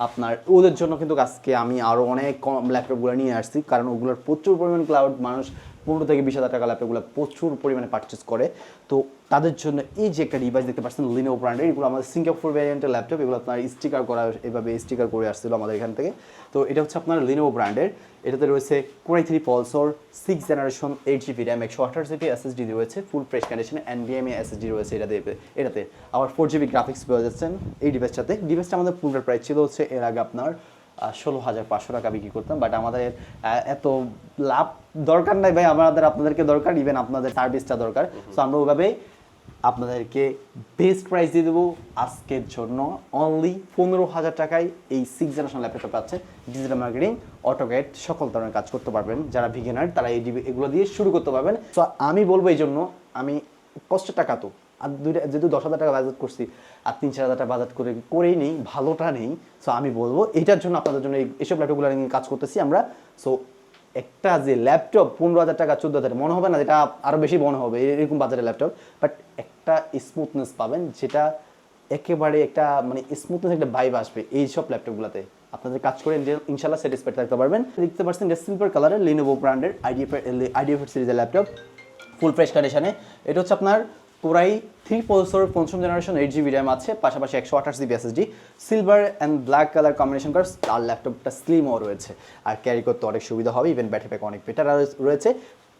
আপনার, ওদের জন্য কিন্তু আজকে আমি আরও অনেক কম ল্যাপটপগুলো নিয়ে আসছি। কারণ ওগুলোর প্রচুর পরিমাণ ক্লাউড মানুষ পনেরো থেকে বিশ হাজার টাকা ল্যাপটপগুলো প্রচুর পরিমাণে পারচেস করে। তো তাদের জন্য এই যে একটা ডিভাইস দেখতে পাচ্ছেন লিনো ব্র্যান্ডের এগুলো আমাদের সিঙ্গাপুর ভ্যারিয়েন্টের ল্যাপটপ এগুলো আপনার স্টিকার করা এভাবে স্টিকার করে আসছিল আমাদের এখান থেকে। তো এটা হচ্ছে আপনার লিনো ব্র্যান্ডের এটাতে রয়েছে core i three processor six generation eight GB RAM একশো আঠাশ জিবি এসএসডি রয়েছে ফুল ফ্রেশ কন্ডিশনে এনবিএমএ এসএসডি রয়েছে এটাতে এটাতে। আবার ফোর জিবি গ্রাফিক্স পেয়ে যাচ্ছেন এই ডিভাইসটাতে ডিভাইসটা আমাদের পূর্বের প্রাইস ছিল হচ্ছে এর আগে আপনার ষোলো হাজার পাঁচশো টাকা বিক্রি করতাম। বাট আমাদের এত লাভ দরকার নাই ভাই আমাদের আপনাদেরকে দরকার ইভেন আপনাদের সার্ভিসটা দরকার। সো আমরা ওইভাবেই আপনাদেরকে বেস্ট প্রাইস দিয়ে দেবো আজকের জন্য। অনলি পনেরো হাজার টাকায় এই সিক্স জেনারেশন ল্যাপটপটা পাচ্ছে ডিজিটাল মার্কেটিং অটোকেট সকল ধরনের কাজ করতে পারবেন। যারা বিগিনার তারা এই এগুলো দিয়ে শুরু করতে পারবেন। সো আমি বলব এই জন্য, আমি কষ্টের টাকা তো। আর দুইটা যেহেতু দশ হাজার টাকা বাজেট করছি, আর তিন চার হাজার টাকা বাজেট করে করেই নেই, ভালোটা নেই। সো আমি বলব, এটার জন্য আপনাদের জন্য এই- এইসব ল্যাপটপগুলো নিয়ে কাজ করতেছি আমরা। সো একটা যে ল্যাপটপ পনেরো হাজার টাকা, চোদ্দ হাজার, মনে হবে না যেটা আরও বেশি মনে হবে এরকম বাজারের ল্যাপটপ বাট একটা স্মুথনেস পাবেন যেটা একেবারে একটা মানে স্মুথনেস একটা ভাইব আসবে এই সব ল্যাপটপগুলোতে আপনাদের কাজ করে ইনশা- ইনশাল্লাহ স্যাটিসফাইড থাকতে পারবেন। দেখতে পাচ্ছেন এটা সিলভার কালারের লিনোভো ব্র্যান্ডের আইডিএফ আইডিএফ সিরিজের ল্যাপটপ ফুল ফ্রেশ কন্ডিশনে এটা হচ্ছে আপনার কোরাই থ্রি প্রসেসর পঞ্চম জেনারেশন এইট জিবি র্যাম আছে, পাশাপাশি একশো আঠাশ GB SSD silver and black colour combination করে আর ল্যাপটপটা স্লিমও রয়েছে। আর ক্যারি করতে অনেক সুবিধা হবে ইভেন ব্যাটারি ব্যাক অনেক বেটার রয়েছে।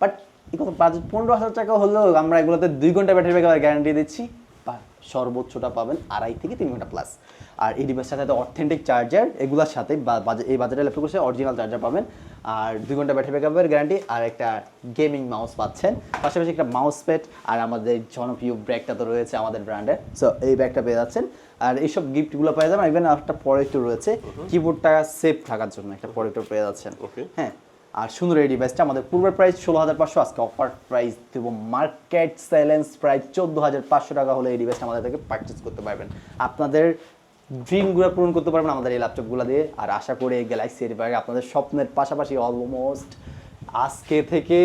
বাট কথা বাজেট পনেরো হাজার টাকা হলেও আমরা এগুলোতে দুই ঘণ্টা ব্যাটারি ব্যাক গ্যারান্টি দিচ্ছি, বা সর্বোচ্চটা পাবেন আড়াই থেকে তিন ঘণ্টা প্লাস আর এই ডিভাইসের সাথে অথেন্টিক চার্জার এগুলোর সাথে এই বাজারের ল্যাপটপের করছে অরিজিনাল চার্জার পাবেন। আর দুই ঘণ্টা ব্যাটারি ব্যাকআপের গ্যারান্টি আর একটা গেমিং মাউস পাচ্ছেন। পাশাপাশি একটা মাউস প্যাড আর আমাদের জনপ্রিয় ব্যাগটা তো রয়েছে আমাদের ব্র্যান্ডের সো এই ব্যাগটা পেয়ে যাচ্ছেন। আর এইসব গিফটগুলো পেয়ে যাবেন। ইভেন একটা প্রোডাক্টও রয়েছে। কিবোর্ডটা সেফ থাকার জন্য একটা প্রোডাক্টও পেয়ে যাচ্ছেন। হ্যাঁ। আর সুন্দর এই ডিভাইসটা আমাদের পূর্বের প্রাইস ষোলো হাজার পাঁচশো আজকে অফার প্রাইস দেবো মার্কেট চ্যালেঞ্জ প্রাইস চোদ্দ হাজার পাঁচশো টাকা হলে এই ডিভাইসটা আমাদের থেকে পারচেস করতে পারবেন। আপনাদের ড্রিমগুলো পূরণ করতে পারবেন আমাদের এই ল্যাপটপগুলো দিয়ে। আর আশা করি গ্যালাক্সি এর আপনাদের স্বপ্নের পাশাপাশি অলমোস্ট আজকে থেকে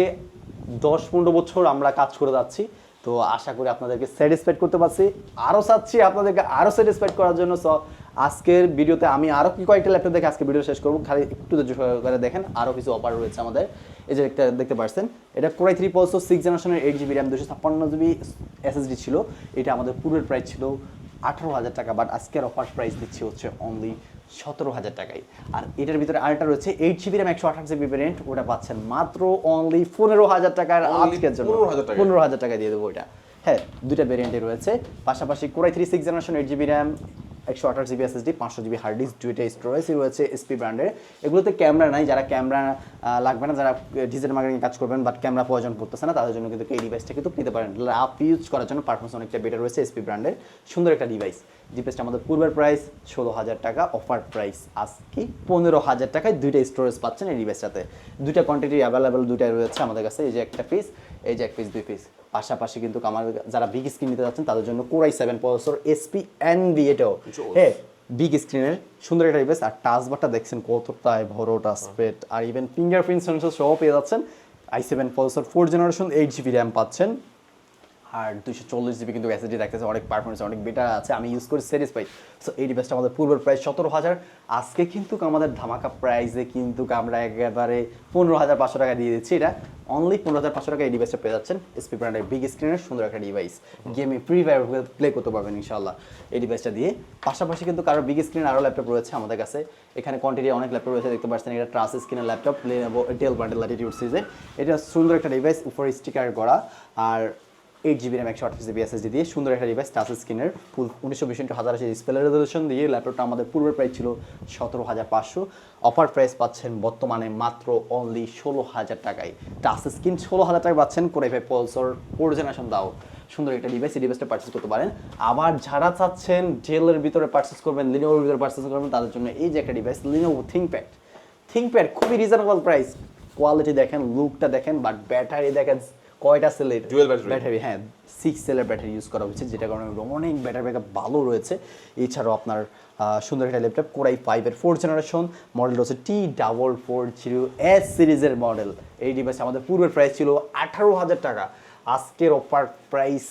দশ পনেরো বছর আমরা কাজ করে যাচ্ছি। তো আশা করি আপনাদেরকে স্যাটিসফাইড করতে পারছি। আরও চাচ্ছি আপনাদেরকে আরও স্যাটিসফাইড করার জন্য। সো আজকের ভিডিওতে আমি আরও কি কয়েকটা ল্যাপটপ দেখে আজকে ভিডিও শেষ করব। খালি একটু ধৈর্য দেখেন আরও কিছু অফার রয়েছে আমাদের। এই যে একটা দেখতে পাচ্ছেন এটা core i three processor six জেনারেশনের এইট জিবি র্যাম দুশো ছাপ্পান্ন জিবি এসএসডি ছিল। এটা আমাদের পূর্বের প্রাইস ছিল আঠারো হাজার টাকা বাট আজকের অফার প্রাইস দিচ্ছি হচ্ছে অনলি সতেরো হাজার টাকায়। আর এটার ভিতরে আরেকটা রয়েছে এইট জিবি র্যাম একশো আঠাশ জিবি ভ্যারিয়েন্ট ওটা পাচ্ছেন মাত্র অনলি পনেরো হাজার টাকার আজকের জন্য। পনেরো হাজার টাকা দিয়ে দেবো এটা। হ্যাঁ দুইটা ভ্যারিয়েন্টে রয়েছে। পাশাপাশি core i three six generation eight GB RAM একশো আঠাশ জিবি এসএসডি পাঁচশো জিবি হার্ড ডিস্ক দুইটা স্টোরেজই রয়েছে এসপি ব্র্যান্ডের এগুলোতে ক্যামেরা নাই যারা ক্যামেরা লাগবে না যারা ডিজিটাল মার্কেটিং কাজ করবেন বাট ক্যামেরা প্রয়োজন পড়তেছে না তাদের জন্য কিন্তু এই ডিভাইসটা কিন্তু নিতে পারেন। লাভ ইউজ করার জন্য পারফরমেন্স অনেকটা বেটার রয়েছে এসপি ব্র্যান্ডের সুন্দর একটা ডিভাইস ডিভাইসটা আমাদের পূর্বের প্রাইস ষোলো হাজার টাকা অফার প্রাইস আজকে পনেরো হাজার টাকায় দুইটা স্টোরেজ পাচ্ছেন এই ডিভাইসটাতে দুইটা কোয়ান্টিটি অ্যাভেলেবেল দুইটাই রয়েছে আমাদের কাছে এই যে একটা পিস এই যে এক পিস দুই পিস পাশাপাশি কিন্তু আমার যারা বিগ স্ক্রিন নিতে যাচ্ছেন তাদের জন্য core i seven processor SP N B এটাও। হ্যাঁ বিগ স্ক্রিনের সুন্দর একটা ডিভাইস আর টাচ বারটা দেখছেন কতটা বড় টাচ পেট আর ইভেন ফিঙ্গারপ্রিন্ট সেন্সর সহ পেয়ে যাচ্ছেন I seven processor four generation eight GB RAM পাচ্ছেন। আর দুশো চল্লিশ জিবি কিন্তু এসএসডি দেখতেছে, অনেক পারফরমেন্স অনেক বেটার আছে, আমি ইউজ করি স্যাটিসফাইড সো এই ডিভাইসটা আমাদের পূর্বের প্রাইস সতেরো হাজার। আজকে কিন্তু আমাদের ধামাকা প্রাইসে কিন্তু আমরা একেবারে পনেরো হাজার পাঁচশো টাকা দিয়ে দিচ্ছি। এটা অনলি পনেরো হাজার পাঁচশো টাকা এই ডিভাইসটা পেয়ে যাচ্ছেন। এসপি ব্র্যান্ডের বিগ স্ক্রিনের সুন্দর একটা ডিভাইস গেমে ফ্রি ফায়ার প্লে করতে পারবেন ইনশাল্লাহ এই ডিভাইসটা দিয়ে। পাশাপাশি কিন্তু কারও বিগ স্ক্রিন আরও ল্যাপটপ রয়েছে আমাদের কাছে। এখানে কোয়ান্টিটি অনেক ল্যাপটপ রয়েছে, দেখতে পাচ্ছেন এটা ট্রাস স্ক্রিনের ল্যাপটপ লেনোভো ডেল ব্র্যান্ডের ল্যাটিটিউড সিজে এটা সুন্দর একটা ডিভাইস উপরে স্টিকার করা আর এইট জিবি র্যাম একশো আঠাশ জিবি এসএসডি দিয়ে সুন্দর একটা ডিভাইস টাচ স্ক্রিনের ফুল উনিশশো বিশ ইন্টু হাজার আশি ডিসপ্লে রেজলিউশন দিয়ে ল্যাপটপটা আমাদের পূর্বের প্রাইস ছিল সতেরো হাজার পাঁচশো। অফার প্রাইস পাচ্ছেন বর্তমানে মাত্র অনলি ষোলো হাজার টাকায়। টাচ স্ক্রিন ষোলো হাজার টাকা পাচ্ছেন করে ভাই পলসর ফোর জেনারেশন দাও। সুন্দর একটা ডিভাইস এই ডিভাইসটা পার্চেস করতে পারেন। আবার যারা চাচ্ছেন জেলের ভিতরে পার্চেস করবেন লিনোভোর ভিতরে পার্চেস করবেন, তাদের জন্য এই যে একটা ডিভাইস লিনোভো থিঙ্কপ্যাড থিঙ্কপ্যাড খুবই রিজনেবল প্রাইস কোয়ালিটি দেখেন লুকটা দেখেন বাট ব্যাটারি দেখেন কয়টা সেলের battery। ব্যাটারি হ্যাঁ সিক্স সেলের ব্যাটারি ইউজ করা হয়েছে যেটা কারণে অনেক ব্যাটারি ব্যাকআপ ভালো রয়েছে। এছাড়াও আপনার সুন্দর একটা ল্যাপটপ কোরাই ফাইভের ফোর জেনারেশন মডেল রয়েছে T double four zero S সিরিজের মডেল এই ডিভাইস আমাদের পূর্বের প্রাইস ছিল আঠারো হাজার টাকা। আজকের অফার প্রাইস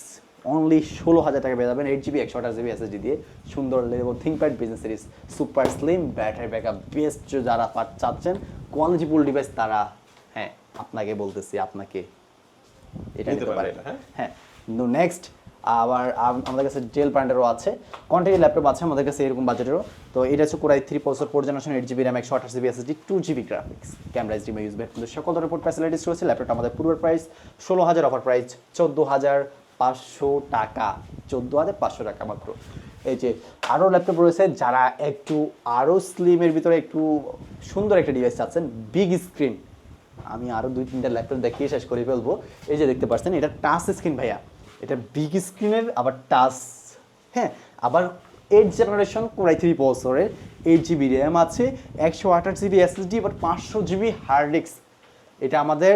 অনলি ষোলো হাজার টাকা পেয়ে যাবেন। এইট জিবি একশো আঠাশ জিবি এসএসডি দিয়ে। সুন্দর level ThinkPad business series super slim battery backup best যারা চাচ্ছেন কোয়ালিটিফুল ডিভাইস তারা হ্যাঁ আপনাকে বলতেছি আপনাকে এটা নিতে পারেন হ্যাঁ? হ্যাঁ নেক্সট আবার আমাদের কাছে ডেল ব্র্যান্ডেরও আছে। কন্টেন্ট ল্যাপটপ আছে আমাদের কাছে এরকম বাজেটেরও তো এটা হচ্ছে core i three processor four generation eight GB RAM একশো আঠাশ GB SSD two GB graphics camera HDMI USB কিন্তু সকল ধরনের পোর্ট ফ্যাসিলিটিস রয়েছে। ল্যাপটপটা আমাদের পূর্বের প্রাইস ষোলো হাজার অফার প্রাইস চোদ্দ হাজার পাঁচশো টাকা। চোদ্দ হাজার পাঁচশো টাকা মাত্র। এই যে আরও ল্যাপটপ রয়েছে যারা একটু আরও স্লিমের ভিতরে একটু সুন্দর একটা ডিভাইস চাচ্ছেন বিগ স্ক্রিন আমি আরও দুই, তিনটা ল্যাপটপ দেখিয়ে শেষ করে ফেলব। এই যে দেখতে পাচ্ছেন, এটা টাচ স্ক্রিন ভাইয়া। এটা বিগ স্ক্রিনের আবার টাচ হ্যাঁ আবার eight generation core i three প্রসেসরের এইট জিবি র্যাম আছে, একশো আঠাশ জিবি এসএসডি বাট পাঁচশো জিবি হার্ড ডিস্ক এটা আমাদের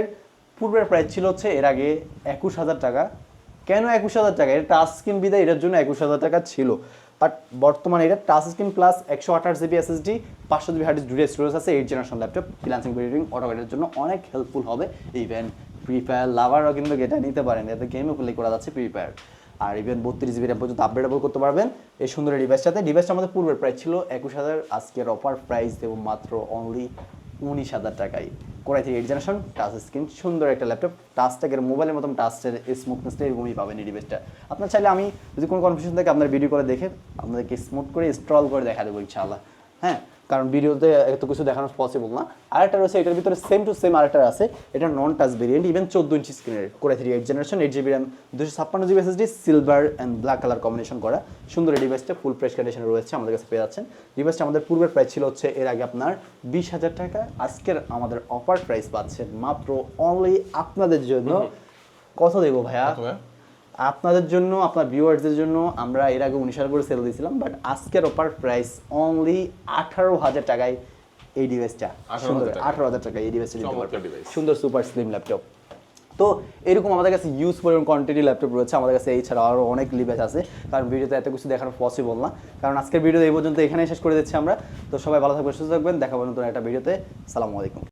পূর্বের প্রাইস ছিল হচ্ছে এর আগে একুশ হাজার টাকা। কেন একুশ হাজার টাকা? এটা টাচ স্ক্রিন বিদায়, এটার জন্য একুশ হাজার টাকা ছিল। বাট বর্তমানে এটা টাচ স্ক্রিন প্লাস একশো আঠাশ জিবি এসএসডি পাঁচশো জিবি হার্ড দুটো স্টোরেজ আছে, এইট জেনারেশন ল্যাপটপ ফ্রিলান্সিং ভিডিওটিং অটোমেটের জন্য অনেক হেল্পফুল হবে। ইভেন ফ্রি ফায়ার লাভারও কিন্তু এটা নিতে পারেন। এতে গেমও প্লে করা যাচ্ছে ফ্রি ফায়ার আর ইভেন বত্রিশ জিবি র্যাম পর্যন্ত আপগ্রেডেবল করতে পারবেন এই সুন্দর ডিভাইসটাতে ডিভাইসটা আমাদের পূর্বের প্রাইস ছিল একুশ হাজার। আজকের অফার প্রাইস দেবো মাত্র অনলি উনিশ হাজার টাকায়। Core i three eight generation touch screen সুন্দর একটা ল্যাপটপ টাচ ট্যাগের মোবাইলের মতন টাচের স্মুথনেসটা এরকমই পাবেন এই ডিভাইসটা আপনার চাইলে আমি যদি কোনো কনফিউশন থাকে, আপনার ভিডিও করে দেখে আপনাদেরকে স্মুথ করে স্ট্রল করে দেখা দেবো ইনশাআল্লাহ। হ্যাঁ? কারণ ভিডিওতে এত কিছু দেখানো পসিবল না। আরেকটা রয়েছে এটার ভিতরে সেম টু সেম আরেকটা আছে। এটা নন টাচ ভেরিয়েন্ট ইভেন চোদ্দ ইঞ্চি স্ক্রিনের core i three eight generation eight GB RAM দুশো ছাপ্পান্ন GB SSD silver and black colour combination করা। সুন্দর এই ডিভাইসটা ফুল ফ্রেশ কন্ডিশনে রয়েছে আমাদের কাছে পেয়ে যাচ্ছেন। ডিভাইসটা আমাদের পূর্বের প্রাইস ছিল হচ্ছে এর আগে আপনার বিশ হাজার টাকা। আজকের আমাদের অফার প্রাইস পাচ্ছেন মাত্র অনলি আপনাদের জন্য। কত দেবো ভাইয়া? আপনাদের জন্য আপনার ভিউয়ার্সদের জন্য আমরা এর আগে উনিশ হাজার করে সেল দিয়েছিলাম বাট আজকের অফার প্রাইস অনলি আঠারো হাজার টাকায় এই ডিভাইসটা 18,000 সুন্দর আঠারো হাজার টাকা এই ডিভাইসটা। সুন্দর সুপার স্লিম ল্যাপটপ তো এরকম আমাদের কাছে ইউজ পরিমাণ কোয়ান্টিটি ল্যাপটপ রয়েছে আমাদের কাছে এই ছাড়া আরও অনেক ডিভাইস আছে কারণ ভিডিওতে এত কিছু দেখানো পসিবল না। কারণ আজকের ভিডিও এই পর্যন্ত এখানেই শেষ করে দিচ্ছি আমরা। তো সবাই ভালো থাকবেন সুস্থ থাকবেন দেখা নতুন একটা ভিডিওতে সালামু আলাইকুম।